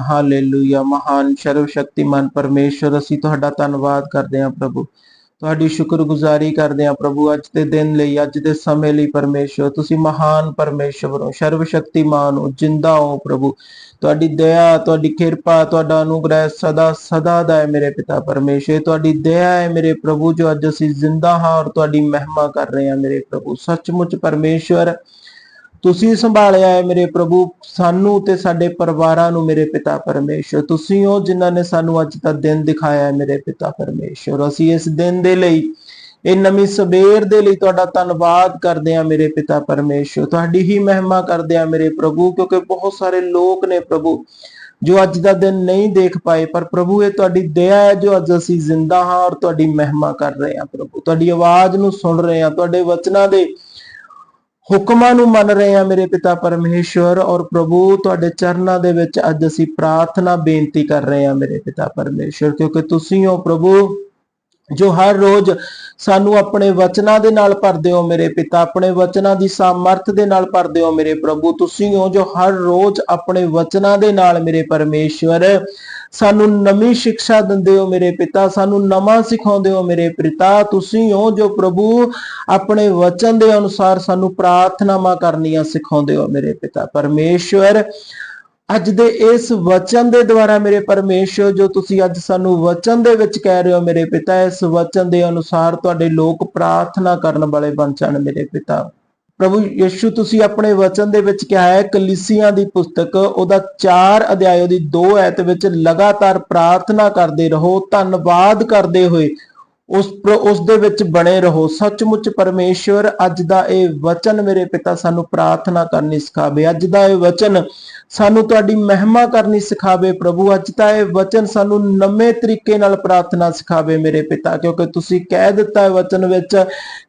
Hallelujah ਮਹਾਨ ਸਰਵ ਸ਼ਕਤੀਮਾਨ ਪਰਮੇਸ਼ਰ ਅਸੀਂ ਤੁਹਾਡਾ ਧੰਨਵਾਦ ਕਰਦੇ ਹਾਂ ਪ੍ਰਭੂ। ਤੁਹਾਡੀ ਸ਼ੁਕਰਗੁਜ਼ਾਰੀ ਕਰਦੇ ਹਾਂ ਪ੍ਰਭੂ। ਅੱਜ ਦੇ ਦਿਨ ਲਈ, ਅੱਜ ਦੇ ਸਮੇਂ ਲਈ ਪਰਮੇਸ਼ਰ ਤੁਸੀਂ ਮਹਾਨ ਪਰਮੇਸ਼ਰ ਹੋ, ਸਰਵ ਸ਼ਕਤੀਮਾਨ ਹੋ, ਜਿੰਦਾ ਹੋ ਪ੍ਰਭੂ। ਤੁਹਾਡੀ ਦਇਆ, ਤੁਹਾਡੀ ਕਿਰਪਾ, ਤੁਹਾਡਾ ਅਨੁਗ੍ਰਹਿ ਸਦਾ ਸਦਾ ਦਾ ਹੈ ਮੇਰੇ ਪਿਤਾ ਪਰਮੇਸ਼ਰ ਤੁਹਾਡੀ ਦਇਆ ਹੈ ਮੇਰੇ ਪ੍ਰਭੂ, ਜੋ ਅੱਜ ਅਸੀਂ ਜ਼ਿੰਦਾ ਹਾਂ ਔਰ ਤੁਹਾਡੀ ਮਹਿਮਾ ਕਰ ਰਹੇ ਹਾਂ ਮੇਰੇ ਪ੍ਰਭੂ। ਸੱਚਮੁੱਚ ਪਰਮੇਸ਼ਰ ਤੁਸੀਂ ਸੰਭਾਲਿਆ ਹੈ ਮੇਰੇ ਪ੍ਰਭੂ, ਸਾਨੂੰ ਤੇ ਸਾਡੇ ਪਰਿਵਾਰਾਂ ਨੂੰ ਮੇਰੇ ਪਿਤਾ ਪਰਮੇਸ਼ਰ। ਤੁਸੀਂ ਹੋ ਜਿਨ੍ਹਾਂ ਨੇ ਸਾਨੂੰ ਅੱਜ ਦਾ ਦਿਨ ਦਿਖਾਇਆ ਹੈ ਮੇਰੇ ਪਿਤਾ ਪਰਮੇਸ਼ਰ। ਅਸੀਂ ਇਸ ਦਿਨ ਦੇ ਲਈ, ਇਹ ਨਵੀਂ ਸਵੇਰ ਦੇ ਲਈ ਤੁਹਾਡਾ ਧੰਨਵਾਦ ਕਰਦੇ ਹਾਂ ਮੇਰੇ ਪਿਤਾ ਪਰਮੇਸ਼ਰ। ਤੁਹਾਡੀ ਹੀ ਮਹਿਮਾ ਕਰਦੇ ਆ ਮੇਰੇ ਪ੍ਰਭੂ, ਕਿਉਂਕਿ ਬਹੁਤ ਸਾਰੇ ਲੋਕ ਨੇ ਪ੍ਰਭੂ, ਜੋ ਅੱਜ ਦਾ ਦਿਨ ਨਹੀਂ ਦੇਖ ਪਾਏ। ਪਰ ਪ੍ਰਭੂ, ਇਹ ਤੁਹਾਡੀ ਦਇਆ ਹੈ ਜੋ ਅੱਜ ਅਸੀਂ ਜ਼ਿੰਦਾ ਹਾਂ ਔਰ ਤੁਹਾਡੀ ਮਹਿਮਾ ਕਰ ਰਹੇ ਹਾਂ ਪ੍ਰਭੂ। ਤੁਹਾਡੀ ਆਵਾਜ਼ ਨੂੰ ਸੁਣ ਰਹੇ ਹਾਂ। ਤੁਹਾਡੇ ਵਚਨਾਂ ਦੇ ਹੁਕਮਾਂ ਨੂੰ ਮੰਨ ਰਹੇ ਹਾਂ ਮੇਰੇ ਪਿਤਾ ਪਰਮੇਸ਼ਵਰ ਔਰ ਪ੍ਰਭੂ, ਤੁਹਾਡੇ ਚਰਨਾਂ ਦੇ ਵਿੱਚ ਅੱਜ ਅਸੀਂ ਪ੍ਰਾਰਥਨਾ ਬੇਨਤੀ ਕਰ ਰਹੇ ਹਾਂ ਮੇਰੇ ਪਿਤਾ ਪਰਮੇਸ਼ਵਰ, ਕਿਉਂਕਿ ਤੁਸੀਂ ਹੋ ਪ੍ਰਭੂ। ਜੋ ਹਰ ਰੋਜ਼ ਸਾਨੂੰ ਆਪਣੇ ਵਚਨਾਂ ਦੇ ਨਾਲ ਭਰਦੇ ਹੋ ਮੇਰੇ ਪਿਤਾ, ਆਪਣੇ ਵਚਨਾਂ ਦੀ ਸਾਮਰਥ ਦੇ ਨਾਲ ਭਰਦੇ ਹੋ ਮੇਰੇ ਪ੍ਰਭੂ, ਤੁਸੀਂ ਹੋ ਜੋ ਹਰ ਰੋਜ਼ ਆਪਣੇ ਵਚਨਾਂ ਦੇ ਨਾਲ ਮੇਰੇ ਪਰਮੇਸ਼ਵਰ। ਸਾਨੂੰ ਨਵੀਂ ਸਿੱਖਿਆ ਦਿੰਦੇ ਹੋ ਮੇਰੇ ਪਿਤਾ, ਸਾਨੂੰ ਨਵਾਂ ਸਿਖਾਉਂਦੇ ਹੋ ਮੇਰੇ ਪਿਤਾ, ਤੁਸੀਂ ਹੋ ਜੋ ਪ੍ਰਭੂ ਆਪਣੇ ਵਚਨ ਦੇ ਅਨੁਸਾਰ ਸਾਨੂੰ ਪ੍ਰਾਰਥਨਾਵਾਂ ਕਰਨੀਆਂ ਸਿਖਾਉਂਦੇ ਹੋ ਮੇਰੇ ਪਿਤਾ। ਪਰਮੇਸ਼ਵਰ ਅੱਜ ਦੇ ਇਸ ਵਚਨ ਦੇ ਦੁਆਰਾ ਮੇਰੇ ਪਰਮੇਸ਼ਰ, ਜੋ ਤੁਸੀਂ ਅੱਜ ਸਾਨੂੰ ਵਚਨ ਦੇ ਵਿੱਚ ਕਹਿ ਰਹੇ ਹੋ ਮੇਰੇ ਪਿਤਾ, ਇਸ ਵਚਨ ਦੇ ਅਨੁਸਾਰ ਤੁਹਾਡੇ ਲੋਕ ਪ੍ਰਾਰਥਨਾ ਕਰਨ ਵਾਲੇ ਬਣ ਜਾਣ ਮੇਰੇ ਪਿਤਾ। ਪ੍ਰਭੂ ਯਿਸੂ, ਤੁਸੀਂ ਆਪਣੇ ਵਚਨ ਦੇ ਵਿੱਚ ਕਿਹਾ ਹੈ, ਕਲੀਸੀਆਂ ਦੀ ਪੁਸਤਕ, ਉਹਦਾ 4 ਅਧਿਆਇ ਦੀ 2 ਐਤ ਵਿੱਚ ਲਗਾਤਾਰ ਪ੍ਰਾਰਥਨਾ ਕਰਦੇ ਰਹੋ, ਧੰਨਵਾਦ ਕਰਦੇ ਹੋਏ। ਉਸ ਉਸ ਦੇ ਵਿੱਚ ਬਣੇ ਰਹੋ। ਸੱਚਮੁੱਚ ਪਰਮੇਸ਼ਵਰ, ਅੱਜ ਦਾ ਇਹ ਵਚਨ ਮੇਰੇ ਪਿਤਾ ਸਾਨੂੰ ਪ੍ਰਾਰਥਨਾ ਕਰਨੀ ਸਿਖਾਵੇ। ਅੱਜ ਦਾ ਇਹ ਵਚਨ ਸਾਨੂੰ ਤੁਹਾਡੀ ਮਹਿਮਾ ਕਰਨੀ ਸਿਖਾਵੇ ਪ੍ਰਭੂ। ਅੱਜ ਦਾ ਇਹ ਵਚਨ ਸਾਨੂੰ ਨਵੇਂ ਤਰੀਕੇ ਨਾਲ ਪ੍ਰਾਰਥਨਾ ਸਿਖਾਵੇ ਮੇਰੇ ਪਿਤਾ, ਕਿਉਂਕਿ ਤੁਸੀਂ ਕਹਿ ਦਿੱਤਾ ਹੈ ਵਚਨ ਵਿੱਚ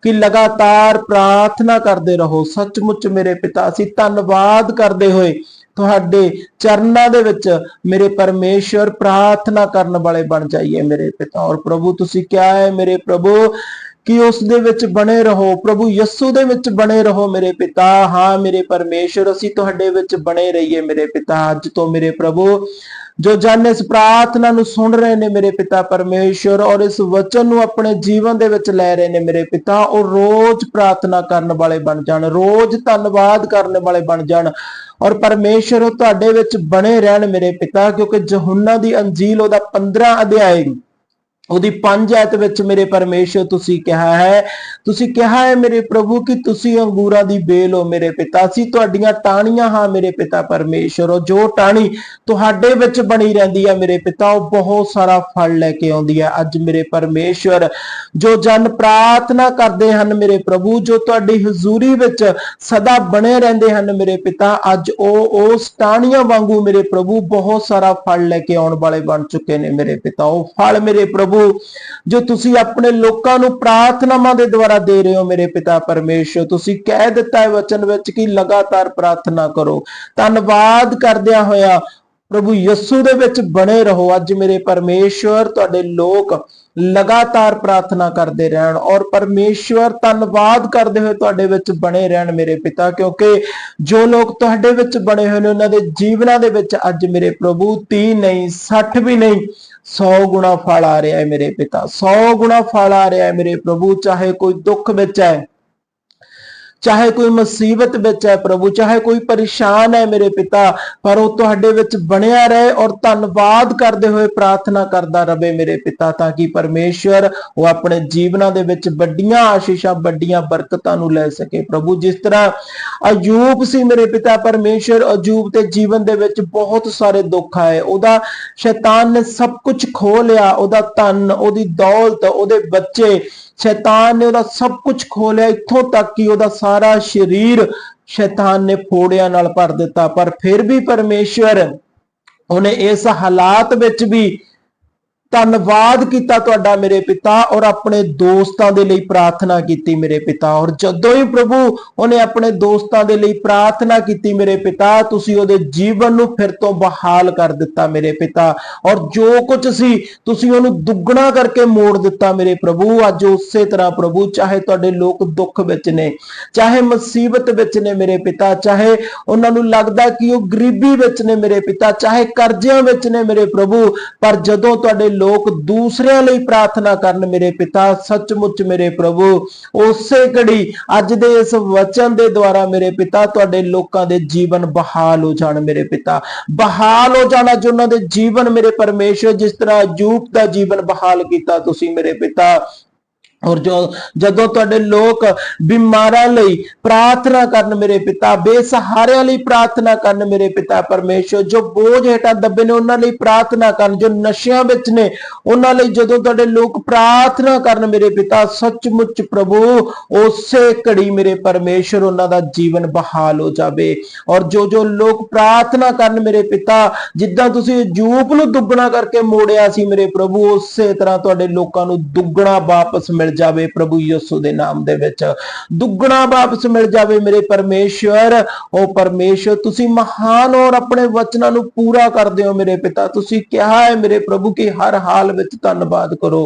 ਕਿ ਲਗਾਤਾਰ ਪ੍ਰਾਰਥਨਾ ਕਰਦੇ ਰਹੋ। ਸੱਚਮੁੱਚ ਮੇਰੇ ਪਿਤਾ, ਅਸੀਂ ਧੰਨਵਾਦ ਕਰਦੇ ਹੋਏ ਤੁਹਾਡੇ ਚਰਨਾਂ ਦੇ ਵਿੱਚ ਮੇਰੇ ਪਰਮੇਸ਼ਰ ਪ੍ਰਾਰਥਨਾ ਕਰਨ ਵਾਲੇ ਬਣ ਜਾਈਏ ਮੇਰੇ ਪਿਤਾ ਔਰ ਪ੍ਰਭੂ, ਤੁਸੀਂ ਕਿਹਾ ਹੈ ਮੇਰੇ ਪ੍ਰਭੂ ਕਿ ਉਸ ਦੇ ਵਿੱਚ ਬਣੇ ਰਹੋ, ਪ੍ਰਭੂ ਯਿਸੂ ਦੇ ਵਿੱਚ ਬਣੇ ਰਹੋ ਮੇਰੇ ਪਿਤਾ। ਹਾਂ, ਮੇਰੇ ਪਰਮੇਸ਼ਰ, ਅਸੀਂ ਤੁਹਾਡੇ ਵਿੱਚ ਬਣੇ ਰਹੀਏ ਮੇਰੇ ਪਿਤਾ। ਅੱਜ ਤੋਂ ਮੇਰੇ ਪ੍ਰਭੂ, ਜੋ ਜਨ ਇਸ ਪ੍ਰਾਰਥਨਾ ਨੂੰ ਸੁਣ ਰਹੇ ਨੇ ਮੇਰੇ ਪਿਤਾ ਪਰਮੇਸ਼ਰ ਔਰ ਇਸ ਵਚਨ ਨੂੰ ਆਪਣੇ ਜੀਵਨ ਦੇ ਵਿੱਚ ਲੈ ਰਹੇ ਨੇ ਮੇਰੇ ਪਿਤਾ, ਉਹ ਰੋਜ਼ ਪ੍ਰਾਰਥਨਾ ਕਰਨ ਵਾਲੇ ਬਣ ਜਾਣ, ਰੋਜ਼ ਧੰਨਵਾਦ ਕਰਨ ਵਾਲੇ ਬਣ ਜਾਣ ਔਰ ਪਰਮੇਸ਼ਰ ਉਹ ਤੁਹਾਡੇ ਵਿੱਚ ਬਣੇ ਰਹਿਣ ਮੇਰੇ ਪਿਤਾ, ਕਿਉਂਕਿ ਯਹੋਨਾ ਦੀ ਅੰਜੀਲ ਉਹਦਾ 15 ਅਧਿਆਇ ਉਹਦੀ ਪੰਜ ਐਤ ਵਿੱਚ ਮੇਰੇ ਪਰਮੇਸ਼ਰ ਤੁਸੀਂ ਕਿਹਾ ਹੈ, ਤੁਸੀਂ ਕਿਹਾ ਹੈ ਮੇਰੇ ਪ੍ਰਭੂ ਕਿ ਤੁਸੀਂ ਅੰਗੂਰਾਂ ਦੀ ਬੇਲ ਹੋ ਮੇਰੇ ਪਿਤਾ, ਅਸੀਂ ਤੁਹਾਡੀਆਂ ਟਾਹਣੀਆਂ ਹਾਂ ਮੇਰੇ ਪਿਤਾ ਪਰਮੇਸ਼ਰ, ਉਹ ਜੋ ਟਾਹਣੀ ਤੁਹਾਡੇ ਵਿੱਚ ਬਣੀ ਰਹਿੰਦੀ ਹੈ ਮੇਰੇ ਪਿਤਾ, ਉਹ ਬਹੁਤ ਸਾਰਾ ਫਲ ਲੈ ਕੇ ਆਉਂਦੀ ਹੈ ਅੱਜ ਮੇਰੇ ਪਰਮੇਸ਼ਰ ਜੋ ਜਨ ਪ੍ਰਾਰਥਨਾ ਕਰਦੇ ਹਨ ਮੇਰੇ ਪ੍ਰਭੂ, ਜੋ ਤੁਹਾਡੀ ਹਜ਼ੂਰੀ ਵਿੱਚ ਸਦਾ ਬਣੇ ਰਹਿੰਦੇ ਹਨ ਮੇਰੇ ਪਿਤਾ, ਅੱਜ ਉਹ, ਉਸ ਟਾਹਣੀਆਂ ਵਾਂਗੂ ਮੇਰੇ ਪ੍ਰਭੂ ਬਹੁਤ ਸਾਰਾ ਫਲ ਲੈ ਕੇ ਆਉਣ ਵਾਲੇ ਬਣ ਚੁੱਕੇ ਨੇ ਮੇਰੇ ਪਿਤਾ। ਉਹ ਫਲ ਮੇਰੇ ਪ੍ਰਭੂ ਜੋ ਤੁਸੀਂ ਆਪਣੇ ਲੋਕਾਂ ਨੂੰ ਪ੍ਰਾਰਥਨਾਵਾਂ ਦੇ ਦੁਆਰਾ ਦੇ ਰਹੇ ਹੋ ਮੇਰੇ ਪਿਤਾ ਪਰਮੇਸ਼ਰ, ਤੁਸੀਂ ਕਹਿ ਦਿੱਤਾ ਹੈ ਵਚਨ ਵਿੱਚ ਕਿ ਲਗਾਤਾਰ ਪ੍ਰਾਰਥਨਾ ਕਰੋ। ਧੰਨਵਾਦ ਕਰਦਿਆਂ ਹੋਇਆ ਪ੍ਰਭੂ ਯਿਸੂ ਦੇ ਵਿੱਚ ਬਣੇ ਰਹੋ। ਅੱਜ ਮੇਰੇ ਪਰਮੇਸ਼ਵਰ ਤੁਹਾਡੇ ਲੋਕ ਲਗਾਤਾਰ ਪ੍ਰਾਰਥਨਾ ਕਰਦੇ ਰਹਿਣ ਔਰ ਪਰਮੇਸ਼ਵਰ ਧੰਨਵਾਦ ਕਰਦੇ ਹੋਏ ਤੁਹਾਡੇ ਵਿੱਚ ਬਣੇ ਰਹਿਣ ਮੇਰੇ ਪਿਤਾ, ਕਿਉਂਕਿ ਜੋ ਲੋਕ ਤੁਹਾਡੇ ਵਿੱਚ ਬਣੇ ਹੋਏ ਨੇ, ਉਹਨਾਂ ਦੇ ਜੀਵਨਾਂ ਦੇ ਵਿੱਚ ਅੱਜ ਮੇਰੇ ਪ੍ਰਭੂ 30 ਨਹੀਂ 60 ਵੀ ਨਹੀਂ 100 ਗੁਣਾ ਫਲ ਆ ਰਿਹਾ ਹੈ ਮੇਰੇ ਪਿਤਾ 100 ਗੁਣਾ ਫਲ ਆ ਰਿਹਾ ਹੈ ਮੇਰੇ ਪ੍ਰਭੂ, ਚਾਹੇ ਕੋਈ ਦੁੱਖ ਵਿੱਚ ਹੈ ਚਾਹੇ ਕੋਈ ਮੁਸੀਬਤ ਵਿੱਚ ਹੈ ਪ੍ਰਭੂ, ਚਾਹੇ ਕੋਈ ਪਰੇਸ਼ਾਨ ਹੈ ਮੇਰੇ ਪਿਤਾ, ਪਰ ਉਹ ਤੁਹਾਡੇ ਵਿੱਚ ਬਣਿਆ ਰਹੇ ਔਰ ਧੰਨਵਾਦ ਕਰਦੇ ਹੋਏ ਪ੍ਰਾਰਥਨਾ ਕਰਦਾ ਰਵੇ ਮੇਰੇ ਪਿਤਾ, ਤਾਂ ਕਿ ਪਰਮੇਸ਼ਰ ਉਹ ਆਪਣੇ ਜੀਵਨਾਂ ਦੇ ਵਿੱਚ ਵੱਡੀਆਂ ਆਸ਼ੀਸ਼ਾਂ, ਵੱਡੀਆਂ ਬਰਕਤਾਂ ਨੂੰ ਲੈ ਸਕੇ। ਪ੍ਰਭੂ, ਜਿਸ ਤਰ੍ਹਾਂ ਅਯੂਬ ਸੀ ਮੇਰੇ ਪਿਤਾ ਪਰਮੇਸ਼ਰ ਅਯੂਬ ਦੇ ਜੀਵਨ ਦੇ ਵਿੱਚ ਬਹੁਤ ਸਾਰੇ ਦੁੱਖ ਆਏ। ਉਹਦਾ ਸ਼ੈਤਾਨ ਨੇ ਸਭ ਕੁਝ ਖੋ ਲਿਆ, ਉਹਦਾ ਧਨ, ਉਹਦੀ ਦੌਲਤ, ਉਹਦੇ ਬੱਚੇ ਸ਼ੈਤਾਨ ਨੇ ਉਹਦਾ ਸਭ ਕੁਝ ਖੋ ਲਿਆ, ਇੱਥੋਂ ਤੱਕ ਕਿ ਉਹਦਾ ਸਾਰਾ ਸਰੀਰ ਸ਼ੈਤਾਨ ਨੇ ਫੋੜਿਆਂ ਨਾਲ ਭਰ ਦਿੱਤਾ। ਪਰ ਫਿਰ ਵੀ ਪਰਮੇਸ਼ਵਰ, ਉਹਨੇ ਇਸ ਹਾਲਾਤ ਵਿੱਚ ਵੀ ਧੰਨਵਾਦ ਕੀਤਾ ਤੁਹਾਡਾ ਮੇਰੇ ਪਿਤਾ ਔਰ ਆਪਣੇ ਦੋਸਤਾਂ ਦੇ ਲਈ ਪ੍ਰਾਰਥਨਾ ਕੀਤੀ ਮੇਰੇ ਪਿਤਾ। ਔਰ ਜਦੋਂ ਹੀ ਪ੍ਰਭੂ ਉਹਨੇ ਆਪਣੇ ਦੋਸਤਾਂ ਦੇ ਲਈ ਪ੍ਰਾਰਥਨਾ ਕੀਤੀ ਮੇਰੇ ਪਿਤਾ, ਤੁਸੀਂ ਉਹਦੇ ਜੀਵਨ ਨੂੰ ਫਿਰ ਤੋਂ ਬਹਾਲ ਕਰ ਦਿੱਤਾ ਮੇਰੇ ਪਿਤਾ। ਔਰ ਜੋ ਕੁਝ ਸੀ, ਤੁਸੀਂ ਉਹਨੂੰ ਦੁੱਗਣਾ ਕਰਕੇ ਮੋੜ ਦਿੱਤਾ ਮੇਰੇ ਪ੍ਰਭੂ। ਅੱਜ ਉਸੇ ਤਰ੍ਹਾਂ ਪ੍ਰਭੂ, ਚਾਹੇ ਤੁਹਾਡੇ ਲੋਕ ਦੁੱਖ ਵਿੱਚ ਨੇ, ਚਾਹੇ ਮੁਸੀਬਤ ਵਿੱਚ ਨੇ ਮੇਰੇ ਪਿਤਾ, ਚਾਹੇ ਉਹਨਾਂ ਨੂੰ ਲੱਗਦਾ ਕਿ ਉਹ ਗਰੀਬੀ ਵਿੱਚ ਨੇ ਮੇਰੇ ਪਿਤਾ, ਚਾਹੇ ਕਰਜ਼ਿਆਂ ਵਿੱਚ ਨੇ ਮੇਰੇ ਪ੍ਰਭੂ, ਪਰ ਜਦੋਂ ਤੁਹਾਡੇ ਲੋਕ ਦੂਸਰਿਆਂ ਲਈ ਪ੍ਰਾਰਥਨਾ ਕਰਨ ਮੇਰੇ ਪਿਤਾ, ਸੱਚਮੁੱਚ ਮੇਰੇ ਪ੍ਰਭੂ, ਉਸੇ ਘੜੀ ਅੱਜ ਦੇ ਇਸ ਵਚਨ ਦੇ ਦੁਆਰਾ ਮੇਰੇ ਪਿਤਾ ਤੁਹਾਡੇ ਲੋਕਾਂ ਦੇ ਜੀਵਨ ਬਹਾਲ ਹੋ ਜਾਣ ਮੇਰੇ ਪਿਤਾ। ਬਹਾਲ ਹੋ ਜਾਣਾ ਜੋ ਉਹਨਾਂ ਦੇ ਜੀਵਨ ਮੇਰੇ ਪਰਮੇਸ਼ਰ ਜਿਸ ਤਰ੍ਹਾਂ ਅਯੂਬ ਦਾ ਜੀਵਨ ਬਹਾਲ ਕੀਤਾ ਤੁਸੀਂ ਮੇਰੇ ਪਿਤਾ। ਔਰ ਜੋ ਜਦੋਂ ਤੁਹਾਡੇ ਲੋਕ ਬਿਮਾਰਾਂ ਲਈ ਪ੍ਰਾਰਥਨਾ ਕਰਨ ਮੇਰੇ ਪਿਤਾ, ਬੇਸਹਾਰਿਆਂ ਲਈ ਪ੍ਰਾਰਥਨਾ ਕਰਨ ਮੇਰੇ ਪਿਤਾ ਪਰਮੇਸ਼ਰ, ਜੋ ਬੋਝ ਹੇਠਾਂ ਦੱਬੇ ਨੇ ਉਹਨਾਂ ਲਈ ਪ੍ਰਾਰਥਨਾ ਕਰਨ, ਜੋ ਨਸ਼ਿਆਂ ਵਿੱਚ ਨੇ ਉਹਨਾਂ ਲਈ ਜਦੋਂ ਤੁਹਾਡੇ ਲੋਕ ਪ੍ਰਾਰਥਨਾ ਕਰਨ ਮੇਰੇ ਪਿਤਾ, ਸੱਚਮੁੱਚ ਪ੍ਰਭੂ, ਉਸੇ ਘੜੀ ਮੇਰੇ ਪਰਮੇਸ਼ਰ ਉਹਨਾਂ ਦਾ ਜੀਵਨ ਬਹਾਲ ਹੋ ਜਾਵੇ। ਔਰ ਜੋ ਜੋ ਲੋਕ ਪ੍ਰਾਰਥਨਾ ਕਰਨ ਮੇਰੇ ਪਿਤਾ, ਜਿੱਦਾਂ ਤੁਸੀਂ ਜੂਪ ਨੂੰ ਦੁੱਗਣਾ ਕਰਕੇ ਮੋੜਿਆ ਸੀ ਮੇਰੇ ਪ੍ਰਭੂ, ਉਸੇ ਤਰ੍ਹਾਂ ਤੁਹਾਡੇ ਲੋਕਾਂ ਨੂੰ ਦੁੱਗਣਾ ਵਾਪਸ ਮਿਲ ਜਾਵੇ ਪ੍ਰਭੂ ਯਿਸੂ ਦੇ ਨਾਮ ਦੇ ਵਿੱਚ। ਦੁੱਗਣਾ ਵਾਪਸ ਮਿਲ ਜਾਵੇ ਮੇਰੇ ਪਰਮੇਸ਼ਵਰ। ਉਹ ਪਰਮੇਸ਼ਵਰ, ਤੁਸੀਂ ਮਹਾਨ ਔਰ ਆਪਣੇ ਵਚਨਾਂ ਨੂੰ ਪੂਰਾ ਕਰਦੇ ਹੋ ਮੇਰੇ ਪਿਤਾ। ਤੁਸੀਂ ਕਿਹਾ ਹੈ ਮੇਰੇ ਪ੍ਰਭੂ ਕਿ ਹਰ ਹਾਲ ਵਿੱਚ ਧੰਨਵਾਦ ਕਰੋ।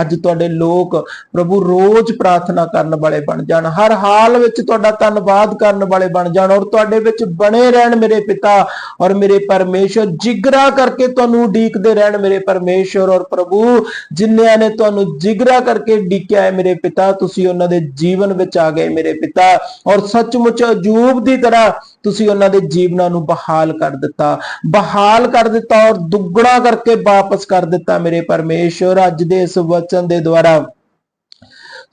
ਅੱਜ ਤੁਹਾਡੇ ਲੋਕ ਪ੍ਰਭੂ ਰੋਜ਼ ਪ੍ਰਾਰਥਨਾ ਕਰਨ ਵਾਲੇ ਬਣ ਜਾਣ। ਹਰ ਹਾਲ ਵਿੱਚ ਤੁਹਾਡਾ ਧੰਨਵਾਦ ਕਰਨ ਵਾਲੇ ਬਣ ਜਾਣ ਔਰ ਤੁਹਾਡੇ ਵਿੱਚ ਬਣੇ ਰਹਿਣ ਮੇਰੇ ਪਿਤਾ ਔਰ ਮੇਰੇ ਪਰਮੇਸ਼ਵਰ। ਜਿਗਰਾ ਕਰਕੇ ਤੁਹਾਨੂੰ ਉਡੀਕਦੇ ਰਹਿਣ ਮੇਰੇ ਪਰਮੇਸ਼ਵਰ ਔਰ ਪ੍ਰਭੂ। ਜਿਨ੍ਹਾਂ ਨੇ ਤੁਹਾਨੂੰ ਜਿਗਰਾ ਕਰਕੇ ਡੀਕਿਆ ਹੈ ਮੇਰੇ ਪਿਤਾ, ਤੁਸੀਂ ਉਹਨਾਂ ਦੇ ਜੀਵਨ ਵਿੱਚ ਆ ਗਏ ਮੇਰੇ ਪਿਤਾ ਔਰ ਸੱਚਮੁੱਚ ਅਜੂਬ ਦੀ ਤਰ੍ਹਾਂ ਤੁਸੀਂ ਉਹਨਾਂ ਦੇ ਜੀਵਨਾਂ ਨੂੰ ਬਹਾਲ ਕਰ ਦਿੱਤਾ। ਬਹਾਲ ਕਰ ਦਿੱਤਾ ਔਰ ਦੁੱਗਣਾ ਕਰਕੇ ਵਾਪਸ ਕਰ ਦਿੱਤਾ ਮੇਰੇ ਪਰਮੇਸ਼ਵਰ ਅੱਜ ਦੇ ਇਸ ਵਚਨ ਦੇ ਦੁਆਰਾ।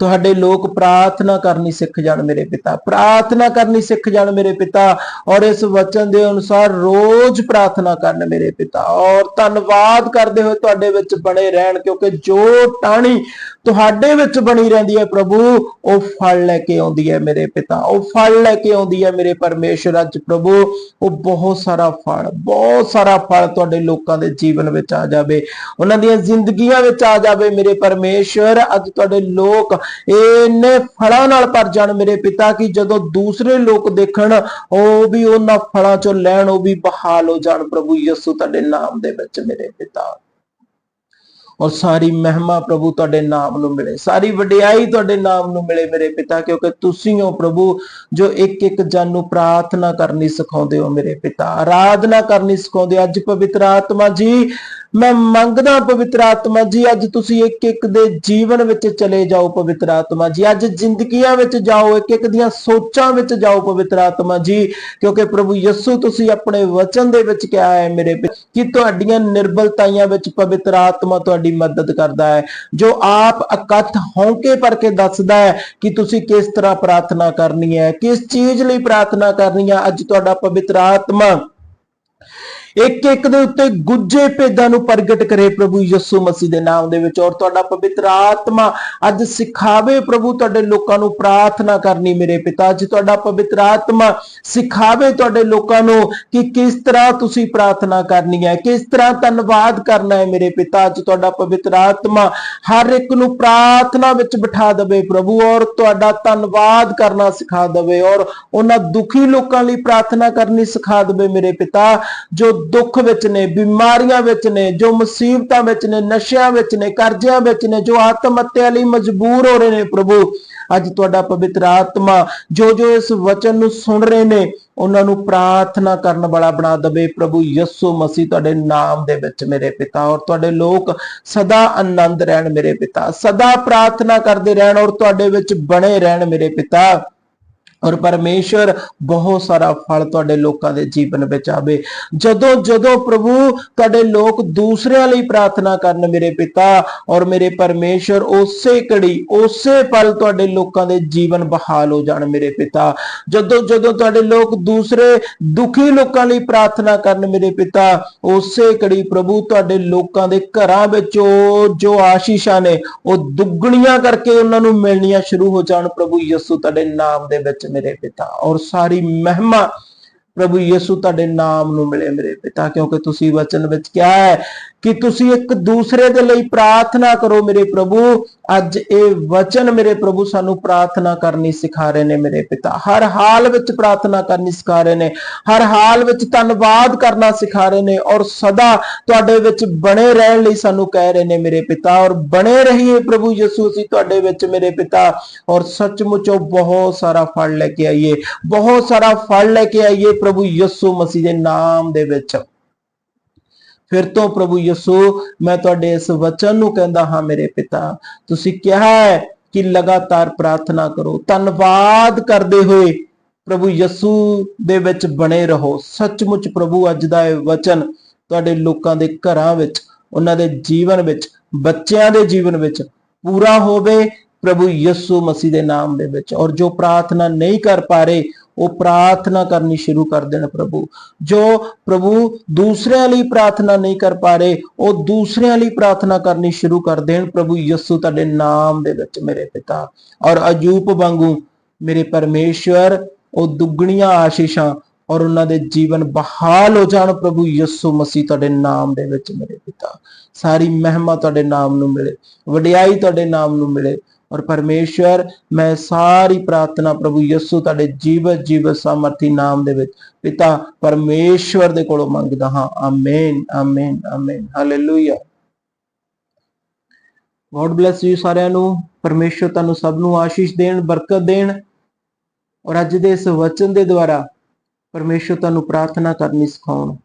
ਤੁਹਾਡੇ ਲੋਕ ਪ੍ਰਾਰਥਨਾ ਕਰਨੀ ਸਿੱਖ ਜਾਣ ਮੇਰੇ ਪਿਤਾ, ਪ੍ਰਾਰਥਨਾ ਕਰਨੀ ਸਿੱਖ ਜਾਣ ਮੇਰੇ ਪਿਤਾ ਔਰ ਇਸ ਵਚਨ ਦੇ ਅਨੁਸਾਰ ਰੋਜ਼ ਪ੍ਰਾਰਥਨਾ ਕਰਨ ਮੇਰੇ ਪਿਤਾ ਔਰ ਧੰਨਵਾਦ ਕਰਦੇ ਹੋਏ ਤੁਹਾਡੇ ਵਿੱਚ ਬਣੇ ਰਹਿਣ ਕਿਉਂਕਿ ਜੋ ਟਾਣੀ ਤੁਹਾਡੇ ਵਿੱਚ ਬਣੀ ਰਹਿੰਦੀ ਹੈ ਪ੍ਰਭੂ, ਉਹ ਫਲ ਲੈ ਕੇ ਆਉਂਦੀ ਹੈ ਮੇਰੇ ਪਿਤਾ, ਉਹ ਫਲ ਲੈ ਕੇ ਆਉਂਦੀ ਹੈ ਮੇਰੇ ਪਰਮੇਸ਼ਰ ਅੱਜ ਪ੍ਰਭੂ, ਉਹ ਬਹੁਤ ਸਾਰਾ ਫਲ, ਬਹੁਤ ਸਾਰਾ ਫਲ ਤੁਹਾਡੇ ਲੋਕਾਂ ਦੇ ਜੀਵਨ ਵਿੱਚ ਆ ਜਾਵੇ, ਉਹਨਾਂ ਦੀਆਂ ਜ਼ਿੰਦਗੀਆਂ ਵਿੱਚ ਆ ਜਾਵੇ ਮੇਰੇ ਪਰਮੇਸ਼ਰ, ਅੱਜ ਤੁਹਾਡੇ ਲੋਕ ਇੰਨੇ ਫਲਾਂ ਨਾਲ ਭਰ ਜਾਣ ਮੇਰੇ ਪਿਤਾ ਕਿ ਜਦੋਂ ਦੂਸਰੇ ਲੋਕ ਦੇਖਣ, ਉਹ ਵੀ ਉਹਨਾਂ ਫਲਾਂ ਚੋਂ ਲੈਣ, ਉਹ ਵੀ ਬਹਾਲ ਹੋ ਜਾਣ। ਪ੍ਰਭੂ ਯਿਸੂ ਤੁਹਾਡੇ ਨਾਮ ਦੇ ਵਿੱਚ ਮੇਰੇ ਪਿਤਾ। ਔਰ ਸਾਰੀ ਮਹਿਮਾ ਪ੍ਰਭੂ ਤੁਹਾਡੇ ਨਾਮ ਨੂੰ ਮਿਲੇ। ਸਾਰੀ ਵਡਿਆਈ ਤੁਹਾਡੇ ਨਾਮ ਨੂੰ ਮਿਲੇ ਮੇਰੇ ਪਿਤਾ, ਕਿਉਂਕਿ ਤੁਸੀਂ ਹੋ ਪ੍ਰਭੂ, ਜੋ ਇੱਕ ਇੱਕ ਜਨ ਨੂੰ ਪ੍ਰਾਰਥਨਾ ਕਰਨੀ ਸਿਖਾਉਂਦੇ ਹੋ ਮੇਰੇ ਪਿਤਾ। ਆਰਾਧਨਾ ਕਰਨੀ ਸਿਖਾਉਂਦੇ ਅੱਜ ਪਵਿੱਤਰ ਆਤਮਾ ਜੀ ਮੈਂ ਮੰਗਦਾ ਪਵਿੱਤਰ ਆਤਮਾ ਜੀ, ਅੱਜ ਤੁਸੀਂ ਇੱਕ ਇੱਕ ਦੇ ਜੀਵਨ ਵਿੱਚ ਚਲੇ ਜਾਓ ਪਵਿੱਤਰ ਆਤਮਾ ਜੀ। ਅੱਜ ਜ਼ਿੰਦਗੀਆਂ ਵਿੱਚ ਜਾਓ ਇੱਕ ਇੱਕ ਦੀਆਂ ਸੋਚਾਂ ਵਿੱਚ ਜਾਓ ਪਵਿੱਤਰ ਆਤਮਾ ਜੀ, ਕਿਉਂਕਿ ਪ੍ਰਭੂ ਯਿਸੂ ਤੁਸੀਂ ਆਪਣੇ ਵਚਨ ਦੇ ਵਿੱਚ ਕਿਹਾ ਹੈ ਮੇਰੇ ਕਿ ਤੁਹਾਡੀਆਂ ਨਿਰਬਲਤਾਈਆਂ ਵਿੱਚ ਪਵਿੱਤਰ ਆਤਮਾ ਤੁਹਾਡੀ ਮਦਦ ਕਰਦਾ ਹੈ। ਜੋ ਆਪ ਇਕੱਠ ਹੌਂਕੇ ਭਰ ਕੇ ਦੱਸਦਾ ਹੈ ਕਿ ਤੁਸੀਂ ਕਿਸ ਤਰ੍ਹਾਂ ਪ੍ਰਾਰਥਨਾ ਕਰਨੀ ਹੈ, ਕਿਸ ਚੀਜ਼ ਲਈ ਪ੍ਰਾਰਥਨਾ ਕਰਨੀ ਹੈ, ਅੱਜ ਤੁਹਾਡਾ ਪਵਿੱਤਰ ਆਤਮਾ ਇੱਕ ਇੱਕ ਦੇ ਉੱਤੇ ਗੁੱਜੇ ਭੇਦਾਂ ਨੂੰ ਪ੍ਰਗਟ ਕਰੇ ਪ੍ਰਭੂ ਯਿਸੂ ਮਸੀਹ ਦੇ ਨਾਮ ਦੇ ਵਿੱਚ। ਔਰ ਤੁਹਾਡਾ ਪਵਿੱਤਰ ਆਤਮਾ ਅੱਜ ਸਿਖਾਵੇ ਪ੍ਰਭੂ, ਤੁਹਾਡੇ ਲੋਕਾਂ ਨੂੰ ਪ੍ਰਾਰਥਨਾ ਕਰਨੀ ਮੇਰੇ ਪਿਤਾ ਅੱਜ ਤੁਹਾਡਾ ਪਵਿੱਤਰ ਆਤਮਾ ਸਿਖਾਵੇ ਤੁਹਾਡੇ ਲੋਕਾਂ ਨੂੰ ਕਿ ਕਿਸ ਤਰ੍ਹਾਂ ਤੁਸੀਂ ਪ੍ਰਾਰਥਨਾ ਕਰਨੀ ਹੈ, ਕਿਸ ਤਰ੍ਹਾਂ ਧੰਨਵਾਦ ਕਰਨਾ ਹੈ ਮੇਰੇ ਪਿਤਾ ਅੱਜ ਤੁਹਾਡਾ ਪਵਿੱਤਰ ਆਤਮਾ ਹਰ ਇੱਕ ਨੂੰ ਪ੍ਰਾਰਥਨਾ ਵਿੱਚ ਬਿਠਾ ਦੇਵੇ ਪ੍ਰਭੂ ਔਰ ਤੁਹਾਡਾ ਧੰਨਵਾਦ ਕਰਨਾ ਸਿਖਾ ਦੇਵੇ ਔਰ ਉਹਨਾਂ ਦੁਖੀ ਲੋਕਾਂ ਲਈ ਪ੍ਰਾਰਥਨਾ ਕਰਨੀ ਸਿਖਾ ਦੇਵੇ ਮੇਰੇ ਪਿਤਾ, ਜੋ ਦੁੱਖ ਵਿੱਚ ਨੇ, ਬਿਮਾਰੀਆਂ ਵਿੱਚ ਨੇ, ਜੋ ਮੁਸੀਬਤਾਂ ਵਿੱਚ ਨੇ, ਨਸ਼ਿਆਂ ਵਿੱਚ ਨੇ, ਕਰਜ਼ਿਆਂ ਵਿੱਚ ਨੇ, ਜੋ ਆਤਮ ਹੱਤਿਆ ਲਈ ਮਜਬੂਰ ਹੋ ਰਹੇ ਨੇ ਪ੍ਰਭੂ, ਅੱਜ ਤੁਹਾਡਾ ਪਵਿੱਤਰ ਆਤਮਾ ਜੋ ਜੋ ਇਸ ਵਚਨ ਨੂੰ ਸੁਣ ਰਹੇ ਨੇ, ਉਹਨਾਂ ਨੂੰ ਪ੍ਰਾਰਥਨਾ ਕਰਨ ਵਾਲਾ ਬਣਾ ਦਵੇ ਪ੍ਰਭੂ ਯਿਸੂ ਮਸੀਹ ਤੁਹਾਡੇ ਨਾਮ ਦੇ ਵਿੱਚ ਮੇਰੇ ਪਿਤਾ ਔਰ ਤੁਹਾਡੇ ਲੋਕ ਸਦਾ ਆਨੰਦ ਰਹਿਣ ਮੇਰੇ ਪਿਤਾ, ਸਦਾ ਪ੍ਰਾਰਥਨਾ ਕਰਦੇ ਰਹਿਣ ਔਰ ਤੁਹਾਡੇ ਵਿੱਚ ਬਣੇ ਰਹਿਣ ਮੇਰੇ ਪਿਤਾ। ਔਰ ਪਰਮੇਸ਼ਰ ਬਹੁਤ ਸਾਰਾ ਫਲ ਤੁਹਾਡੇ ਲੋਕਾਂ ਦੇ ਜੀਵਨ ਵਿੱਚ ਆਵੇ। ਜਦੋਂ ਜਦੋਂ ਪ੍ਰਭੂ ਤੁਹਾਡੇ ਲੋਕ ਦੂਸਰਿਆਂ ਲਈ ਪ੍ਰਾਰਥਨਾ ਕਰਨ ਮੇਰੇ ਪਿਤਾ ਔਰ ਮੇਰੇ ਪਰਮੇਸ਼ਰ, ਉਸੇ ਘੜੀ, ਉਸੇ ਪਲ ਤੁਹਾਡੇ ਲੋਕਾਂ ਦੇ ਜੀਵਨ ਬਹਾਲ ਹੋ ਜਾਣ ਮੇਰੇ ਪਿਤਾ। ਜਦੋਂ ਜਦੋਂ ਤੁਹਾਡੇ ਲੋਕ ਦੂਸਰੇ ਦੁਖੀ ਲੋਕਾਂ ਲਈ ਪ੍ਰਾਰਥਨਾ ਕਰਨ ਮੇਰੇ ਪਿਤਾ, ਉਸੇ ਘੜੀ ਪ੍ਰਭੂ ਤੁਹਾਡੇ ਲੋਕਾਂ ਦੇ ਘਰਾਂ ਵਿੱਚ ਉਹ ਜੋ ਆਸ਼ੀਸ਼ਾਂ ਨੇ, ਉਹ ਦੁੱਗਣੀਆਂ ਕਰਕੇ ਉਹਨਾਂ ਨੂੰ ਮਿਲਣੀਆਂ ਸ਼ੁਰੂ ਹੋ ਜਾਣ। ਪ੍ਰਭੂ ਯਿਸੂ ਤੁਹਾਡੇ ਨਾਮ ਦੇ ਵਿੱਚ ਮੇਰੇ ਪਿਤਾ ਔਰ ਸਾਰੀ ਮਹਿਮਾ ਪ੍ਰਭੂ ਯਿਸੂ ਤੁਹਾਡੇ ਨਾਮ ਨੂੰ ਮਿਲੇ ਮੇਰੇ ਪਿਤਾ, ਕਿਉਂਕਿ ਤੁਸੀਂ ਵਚਨ ਵਿੱਚ ਕਿਹਾ ਹੈ ਕਿ ਤੁਸੀਂ ਇੱਕ ਦੂਸਰੇ ਦੇ ਲਈ ਪ੍ਰਾਰਥਨਾ ਕਰੋ ਮੇਰੇ ਪ੍ਰਭੂ। ਅੱਜ ਇਹ ਵਚਨ ਮੇਰੇ ਪ੍ਰਭੂ ਸਾਨੂੰ ਪ੍ਰਾਰਥਨਾ ਕਰਨੀ ਸਿਖਾ ਰਹੇ ਨੇ ਮੇਰੇ ਪਿਤਾ। ਹਰ ਹਾਲ ਵਿੱਚ ਪ੍ਰਾਰਥਨਾ ਕਰਨੀ ਸਿਖਾ ਰਹੇ ਨੇ। ਹਰ ਹਾਲ ਵਿੱਚ ਧੰਨਵਾਦ ਕਰਨਾ ਸਿਖਾ ਰਹੇ ਨੇ ਔਰ ਸਦਾ ਤੁਹਾਡੇ ਵਿੱਚ ਬਣੇ ਰਹਿਣ ਲਈ ਸਾਨੂੰ ਕਹਿ ਰਹੇ ਨੇ ਮੇਰੇ ਪਿਤਾ। ਔਰ ਬਣੇ ਰਹੀਏ ਪ੍ਰਭੂ ਯਿਸੂ, ਅਸੀਂ ਤੁਹਾਡੇ ਵਿੱਚ ਮੇਰੇ ਪਿਤਾ। ਔਰ ਸੱਚਮੁੱਚ ਬਹੁਤ ਸਾਰਾ ਫਲ ਲੈ ਕੇ ਆਈਏ। ਬਹੁਤ ਸਾਰਾ ਫਲ ਲੈ ਕੇ ਆਈਏ ਪ੍ਰਭੂ ਯਿਸੂ ਮਸੀਹ ਦੇ ਨਾਮ ਦੇ ਵਿੱਚ। ਫਿਰ ਤੋਂ ਪ੍ਰਭੂ ਯਿਸੂ, ਮੈਂ ਤੁਹਾਡੇ ਇਸ ਵਚਨ ਨੂੰ ਕਹਿੰਦਾ ਹਾਂ ਮੇਰੇ ਪਿਤਾ, ਤੁਸੀਂ ਕਿਹਾ ਹੈ ਕਿ ਲਗਾਤਾਰ ਪ੍ਰਾਰਥਨਾ ਕਰੋ, ਧੰਨਵਾਦ ਕਰਦੇ ਹੋਏ ਪ੍ਰਭੂ ਯਿਸੂ ਦੇ ਵਿੱਚ ਬਣੇ ਰਹੋ। ਸੱਚਮੁੱਚ ਪ੍ਰਭੂ, ਅੱਜ ਦਾ ਇਹ ਵਚਨ ਤੁਹਾਡੇ ਲੋਕਾਂ ਦੇ ਘਰਾਂ ਵਿੱਚ, ਉਹਨਾਂ ਦੇ ਜੀਵਨ ਵਿੱਚ, ਬੱਚਿਆਂ ਦੇ ਜੀਵਨ ਵਿੱਚ ਪੂਰਾ ਹੋਵੇ ਪ੍ਰਭੂ ਯਿਸੂ ਮਸੀਹ ਦੇ ਨਾਮ ਦੇ ਵਿੱਚ। ਔਰ ਜੋ ਪ੍ਰਾਰਥਨਾ ਨਹੀਂ ਕਰ ਪਾ ਰਹੇ ਉਹ ਪ੍ਰਾਰਥਨਾ ਕਰਨੀ ਸ਼ੁਰੂ ਕਰ ਦੇਣ ਪ੍ਰਭੂ। ਜੋ ਪ੍ਰਭੂ ਦੂਸਰਿਆਂ ਲਈ ਪ੍ਰਾਰਥਨਾ ਨਹੀਂ ਕਰ ਪਾ ਰਹੇ, ਉਹ ਦੂਸਰਿਆਂ ਲਈ ਪ੍ਰਾਰਥਨਾ ਕਰਨੀ ਸ਼ੁਰੂ ਕਰ ਦੇਣ ਪ੍ਰਭੂ ਯਿਸੂ ਤੁਹਾਡੇ ਨਾਮ ਦੇ ਵਿੱਚ ਮੇਰੇ ਪਿਤਾ। ਔਰ ਅਜੂਪ ਵਾਂਗੂ ਮੇਰੇ ਪਰਮੇਸ਼ਵਰ, ਉਹ ਦੁੱਗਣੀਆਂ ਆਸ਼ੀਸ਼ਾਂ ਔਰ ਉਹਨਾਂ ਦੇ ਜੀਵਨ ਬਹਾਲ ਹੋ ਜਾਣ ਪ੍ਰਭੂ ਯਿਸੂ ਮਸੀਹ ਤੁਹਾਡੇ ਨਾਮ ਦੇ ਵਿੱਚ ਮੇਰੇ ਪਿਤਾ। ਸਾਰੀ ਮਹਿਮਾ ਤੁਹਾਡੇ ਨਾਮ ਨੂੰ ਮਿਲੇ, ਵਡਿਆਈ ਤੁਹਾਡੇ ਨਾਮ ਨੂੰ ਮਿਲੇ ਔਰ ਪਰਮੇਸ਼ਵਰ, ਮੈਂ ਸਾਰੀ ਪ੍ਰਾਰਥਨਾ ਪ੍ਰਭੂ ਯਿਸੂ ਤੁਹਾਡੇ ਜੀਵਤ ਜੀਵਤ ਸਮਰਥੀ ਨਾਮ ਦੇ ਵਿੱਚ ਪਿਤਾ ਪਰਮੇਸ਼ਵਰ ਦੇ ਕੋਲੋਂ ਮੰਗਦਾ ਹਾਂ। Amen amen amen hallelujah God bless you ਸਾਰਿਆਂ ਨੂੰ। ਪਰਮੇਸ਼ਵਰ ਤੁਹਾਨੂੰ ਸਭ ਨੂੰ ਆਸ਼ੀਸ਼ ਦੇਣ, ਬਰਕਤ ਦੇਣ। ਔਰ ਅੱਜ ਦੇ ਇਸ ਵਚਨ ਦੇ ਦੁਆਰਾ ਪਰਮੇਸ਼ਵਰ ਤੁਹਾਨੂੰ ਪ੍ਰਾਰਥਨਾ ਕਰਨੀ ਸਿਖਾਉਣ।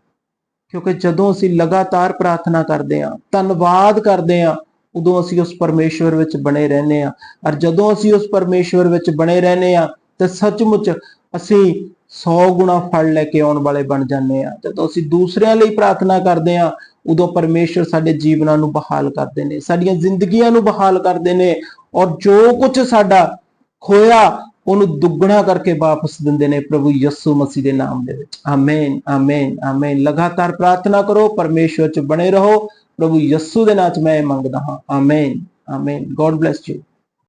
ਕਿਉਂਕਿ ਜਦੋਂ ਅਸੀਂ ਲਗਾਤਾਰ ਪ੍ਰਾਰਥਨਾ ਕਰਦੇ ਹਾਂ, ਧੰਨਵਾਦ ਕਰਦੇ ਹਾਂ ਉਦੋਂ ਅਸੀਂ ਉਸ ਪਰਮੇਸ਼ਵਰ ਵਿੱਚ ਬਣੇ ਰਹਿੰਦੇ ਹਾਂ। ਔਰ ਜਦੋਂ ਅਸੀਂ ਉਸ ਪਰਮੇਸ਼ਵਰ ਵਿੱਚ ਬਣੇ ਰਹਿੰਦੇ ਹਾਂ, ਤੇ ਸੱਚਮੁੱਚ ਅਸੀਂ 100 ਗੁਣਾ ਫਲ ਲੈ ਕੇ ਆਉਣ ਵਾਲੇ ਬਣ ਜਾਂਦੇ ਹਾਂ। ਜਦੋਂ ਅਸੀਂ ਦੂਸਰਿਆਂ ਲਈ ਪ੍ਰਾਰਥਨਾ ਕਰਦੇ ਹਾਂ, ਉਦੋਂ ਪਰਮੇਸ਼ਵਰ ਸਾਡੇ ਜੀਵਨਾਂ ਨੂੰ ਬਹਾਲ ਕਰਦੇ ਨੇ, ਸਾਡੀਆਂ ਜ਼ਿੰਦਗੀਆਂ ਨੂੰ ਬਹਾਲ ਕਰਦੇ ਨੇ ਔਰ ਜੋ ਕੁਝ ਸਾਡਾ ਖੋਇਆ, ਉਹਨੂੰ ਦੁੱਗਣਾ ਕਰਕੇ ਵਾਪਸ ਦਿੰਦੇ ਨੇ ਪ੍ਰਭੂ ਯਿਸੂ ਮਸੀਹ ਦੇ ਨਾਮ ਦੇ ਵਿੱਚ। ਆਮੇਨ ਆਮੇਨ ਆਮੇਨ ਲਗਾਤਾਰ ਪ੍ਰਾਰਥਨਾ ਕਰੋ, ਪਰਮੇਸ਼ਵਰ ਚ ਬਣੇ ਰਹੋ। ਪ੍ਰਭੂ ਯਿਸੂ ਦੇ ਨਾਮ ਚ ਮੈਂ ਇਹ ਮੰਗਦਾ ਹਾਂ। Amen amen God bless you